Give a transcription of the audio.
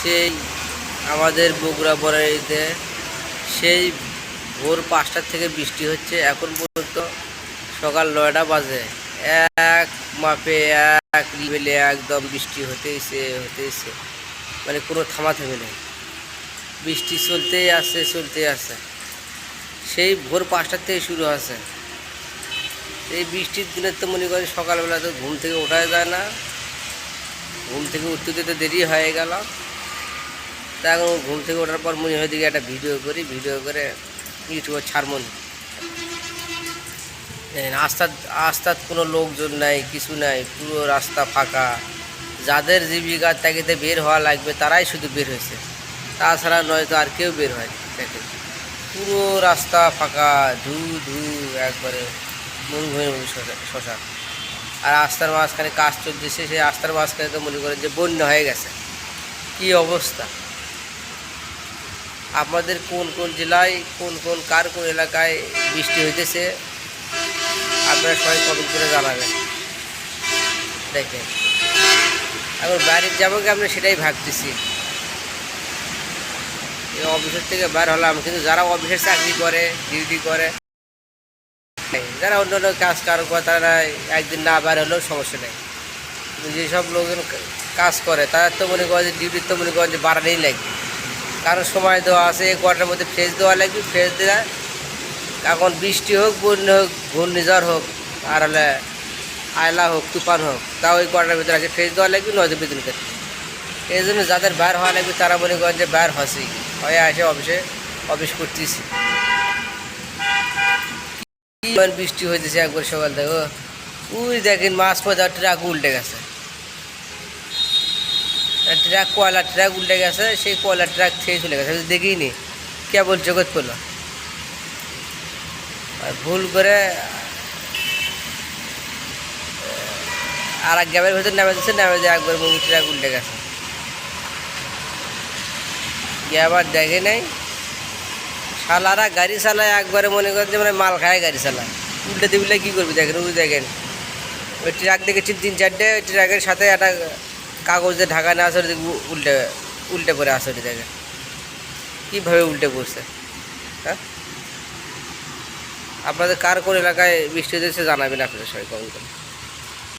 সেই আমাদের বগুড়া বরাইতে সেই ভোর পাঁচটার থেকে বৃষ্টি হচ্ছে। এখন পর্যন্ত সকাল নয়টা বাজে। এক মাপে এক লেভেলে একদম বৃষ্টি হতেইছে হতেইছে। মানে কোনো থামাথামি নেই। বৃষ্টি চলতেই আছে চলতেই আছে। সেই ভোর পাঁচটার থেকে শুরু আছে এই বৃষ্টির দিনে তো মনে করেন সকালবেলা তো ঘুম থেকে ওঠা যায় না। ঘুম থেকে উঠতে উঠতে তো দেরি হয়ে গেল। তা এখন ঘুম থেকে ওঠার পর মনে হয় দিকে একটা ভিডিও করি, ভিডিও করে ইউটিউবে ছাড়মন আস্তার আস্তার কোনো লোকজন নাই, কিছু নাই, পুরো রাস্তা ফাঁকা। যাদের জীবিকার তাগিদে বের হওয়া লাগবে, তারাই শুধু বের হয়েছে। তাছাড়া নয়তো আর কেউ বের হয় দেখেন। পুরো রাস্তা ফাঁকা, ধু ধু, একবারে মন মরুভূমি শশা আর রাস্তার মাঝখানে কাজ চলতেছে, সেই রাস্তার মাঝখানে তো মনে করেন যে বন্যা হয়ে গেছে। কি অবস্থা? আমাদের কোন কোন জেলায়, কোন কোন কার কোন এলাকায় বৃষ্টি হইতেছে, আপনারা সবাই কমেন্ট করে জানাবেন। দেখেন। এখন বাইরে যাব কি আমরা সেটাই ভাবতেছি। এই অফিসের থেকে বার হলাম, কিন্তু যারা অফিসের চাকরি করে ডিউটি করে, যারা অন্য অন্য কাজ কারও করে, তারা একদিন না বার হলেও সমস্যা নেই। যেসব লোকজন কাজ করে, তারা তো মনে করে যে ডিউটির তো মনে করেন যে বাড়ানোই লাগবে। কারণ সময় দেওয়া আছে কোয়ার্টার মধ্যে ফ্রেশ দেওয়া লাগবে, ফ্রেশ দিলে এখন বৃষ্টি হোক, বন্যা হোক, ঘূর্ণিঝড় হোক, আর হলে আয়লা হোক, তুফান হোক, তাও ওই কোয়ার্টার ভিতরে আগে ফ্রেশ দেওয়া লাগবে, নয়তো বেতন করতে এই জন্য যাদের বাইর হওয়া লাগবে, তারা মনে করেন যে বাইর হসি। হয়ে আসে অফিসে, অফিস করতেছি। বৃষ্টি হইতেছে একবার সকাল থেকে ওই দেখেন মাছ পয়দা ট্রাক উল্টে গেছে। ট্রাক, কয়লা ট্রাক উল্টে গেছে, সেই কয়লা ট্রাক খেয়ে চলে গেছে তো দেখিনি। কেবল জগৎ পেল আর ভুল করে আর এক গ্যাপের ভেতর নামে দিচ্ছে, নামে দিয়ে একবার মুভি ট্রাক উল্টে গেছে। গিয়ে আবার দেখে নাই। শালারা গাড়ি চালায়, একবারে মনে করেন যে মানে মাল খায় গাড়ি চালায়। উল্টে দিবলে কী করবি দেখেন ওই দেখেন। ওই ট্রাক দেখেছি তিন চারটে, ওই ট্রাকের সাথে একটা কাগজ দিয়ে ঢাকা না আসলে উল্টে উল্টে পড়ে আসে ওটি দেখেন কীভাবে উল্টে পড়ছে? হ্যাঁ? আপনাদের কার কোন এলাকায় বৃষ্টি হয়েছে জানাবেন আপনাদের সবাই কমেন্ট করে।